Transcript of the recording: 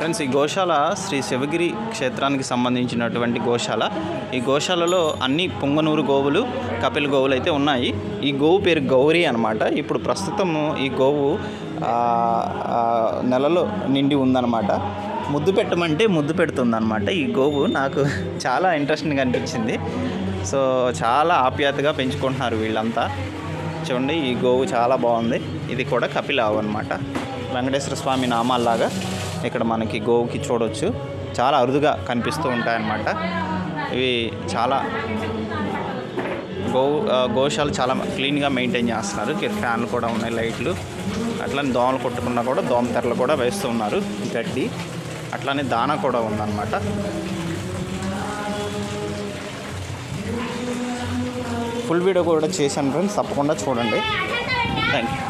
Friends ఈ గోశాల శ్రీ శివగిరి క్షేత్రానికి సంబంధించినటువంటి గోశాల. ఈ గోశాలలో అన్ని పొంగనూరు గోవులు కపిల గోవులు అయితే ఉన్నాయి. ఈ గోవు పేరు గౌరీ అనమాట ఇప్పుడు ప్రస్తుతము ఈ గోవు నెలలో నిండి ఉందన్నమాట. ముద్దు పెట్టమంటే ముద్దు పెడుతుందన్నమాట. ఈ గోవు నాకు చాలా ఇంట్రెస్టింగ్ అనిపించింది సో చాలా ఆప్యాయతగా పెంచుకుంటున్నారు వీళ్ళంతా. చూడండి ఈ గోవు చాలా బాగుంది. ఇది కూడా కపిలావు అనమాట వెంకటేశ్వర స్వామి నామాల్లాగా ఇక్కడ మనకి గోవుకి చూడొచ్చు. చాలా అరుదుగా కనిపిస్తూ ఉంటాయన్నమాట. ఇవి చాలా గో గోశాలు చాలా క్లీన్గా మెయింటైన్ చేస్తున్నారు. ఫ్యాన్లు కూడా ఉన్నాయి లైట్లు. అట్లనే దోమలు కొట్టకుండా కూడా దోమ తెరలు కూడా వేస్తూ ఉన్నారు. గడ్డి అట్లానే దానా కూడా ఉందన్నమాట. ఫుల్ వీడియో కూడా చేశాను ఫ్రెండ్స్ తప్పకుండా చూడండి. Thank you